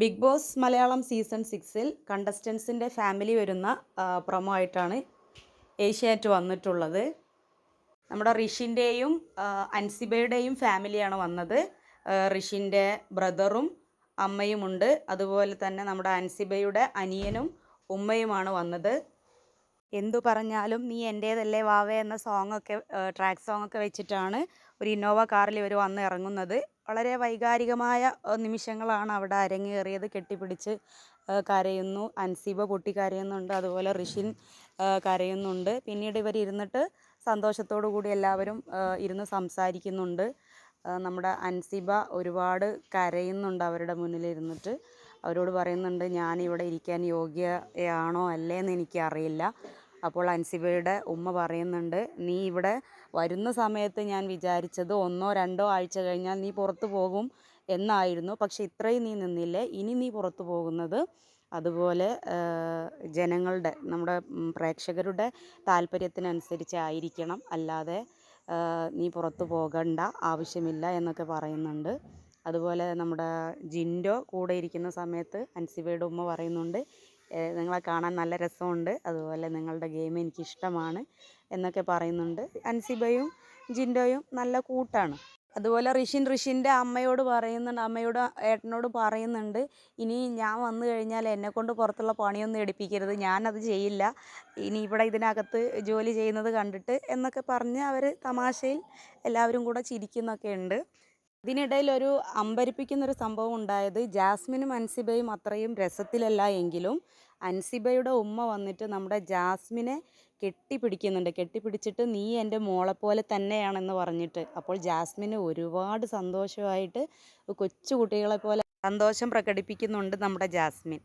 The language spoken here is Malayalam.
ബിഗ് ബോസ് മലയാളം സീസൺ സിക്സിൽ കണ്ടസ്റ്റൻസിന്റെ ഫാമിലി വരുന്ന പ്രൊമോ ആയിട്ടാണ് ഏഷ്യാനെറ്റ് വന്നിട്ടുള്ളത്. നമ്മുടെ റിഷിന്റെയും അൻസിബയുടെയും ഫാമിലിയാണ് വന്നത്. റിഷിന്റെ ബ്രദറും അമ്മയുമുണ്ട് അതുപോലെ തന്നെ നമ്മുടെ അൻസിബയുടെ അനിയനും ഉമ്മയുമാണ് വന്നത്. എന്തു പറഞ്ഞാലും നീ എന്റേതല്ലേ വാവേ എന്ന സോങ്ങൊക്കെ ട്രാക്ക് സോങ്ങൊക്കെ വെച്ചിട്ടാണ് ഒരു ഇന്നോവ കാറിൽ ഇവർ വന്ന് ഇറങ്ങുന്നത്. വളരെ വൈകാരികമായ നിമിഷങ്ങളാണ് അവിടെ അരങ്ങേറിയത്. കെട്ടിപ്പിടിച്ച് കരയുന്നു. അൻസീബ പൊട്ടി കരയുന്നുണ്ട്. അതുപോലെ ഋഷിൻ കരയുന്നുണ്ട്. പിന്നീട് ഇവർ ഇരുന്നിട്ട് സന്തോഷത്തോടു കൂടി എല്ലാവരും ഇരുന്ന് സംസാരിക്കുന്നുണ്ട്. നമ്മുടെ അൻസിബ ഒരുപാട് കരയുന്നുണ്ട് അവരുടെ മുന്നിലിരുന്നിട്ട്. അവരോട് പറയുന്നുണ്ട് ഞാനിവിടെ ഇരിക്കാൻ യോഗ്യയാണോ അല്ലേ എന്ന് എനിക്കറിയില്ല. അപ്പോൾ അൻസിബയുടെ ഉമ്മ പറയുന്നുണ്ട് നീ ഇവിടെ വരുന്ന സമയത്ത് ഞാൻ വിചാരിച്ചത് ഒന്നോ രണ്ടോ ആഴ്ച കഴിഞ്ഞാൽ നീ പുറത്തു പോകും എന്നായിരുന്നു പക്ഷെ ഇത്രയും നീ നിന്നില്ലേ ഇനി നീ പുറത്തു പോകുന്നത് അതുപോലെ ജനങ്ങളുടെ നമ്മുടെ പ്രേക്ഷകരുടെ പ്രേക്ഷകരുടെ താല്പര്യത്തിനനുസരിച്ചായിരിക്കണം അല്ലാതെ നീ പുറത്തു പോകണ്ട ആവശ്യമില്ല എന്നൊക്കെ പറയുന്നുണ്ട്. അതുപോലെ നമ്മുടെ ജിൻഡോ കൂടെ ഇരിക്കുന്ന സമയത്ത് അൻസിബയുടെ ഉമ്മ പറയുന്നുണ്ട് "ഏ, നിങ്ങളെ കാണാൻ നല്ല രസമുണ്ട്. അതുപോലെ നിങ്ങളുടെ ഗെയിം എനിക്കിഷ്ടമാണ് എന്നൊക്കെ പറയുന്നുണ്ട്. അൻസിബയും ജിൻഡോയും നല്ല കൂട്ടാണ്. അതുപോലെ ഋഷിൻ ഋഷിന്റെ അമ്മയോട് പറയുന്നുണ്ട് അമ്മയോട് ഏട്ടനോട് പറയുന്നുണ്ട് ഇനി ഞാൻ വന്നു കഴിഞ്ഞാൽ എന്നെ കൊണ്ട് പുറത്തുള്ള പണിയൊന്നും എടുപ്പിക്കരുത്. ഞാനത് ചെയ്യില്ല. ഇനി ഇവിടെ ഇതിനകത്ത് ജോലി ചെയ്യുന്നത് കണ്ടിട്ട് എന്നൊക്കെ പറഞ്ഞ് അവർ തമാശയിൽ എല്ലാവരും കൂടെ ചിരിക്കുന്നൊക്കെ ഉണ്ട്. ഇതിനിടയിൽ ഒരു അമ്പരിപ്പിക്കുന്നൊരു സംഭവം ഉണ്ടായത് ജാസ്മിനും അൻസിബയും അത്രയും രസത്തിലല്ല എങ്കിലും അൻസിബയുടെ ഉമ്മ വന്നിട്ട് നമ്മുടെ ജാസ്മിനെ കെട്ടിപ്പിടിക്കുന്നുണ്ട്. കെട്ടിപ്പിടിച്ചിട്ട് നീ എന്റെ മോളെ പോലെ തന്നെയാണെന്ന് പറഞ്ഞിട്ട്. അപ്പോൾ ജാസ്മിന് ഒരുപാട് സന്തോഷമായിട്ട് കൊച്ചു കുട്ടികളെ പോലെ സന്തോഷം പ്രകടിപ്പിക്കുന്നുണ്ട് നമ്മുടെ ജാസ്മിൻ.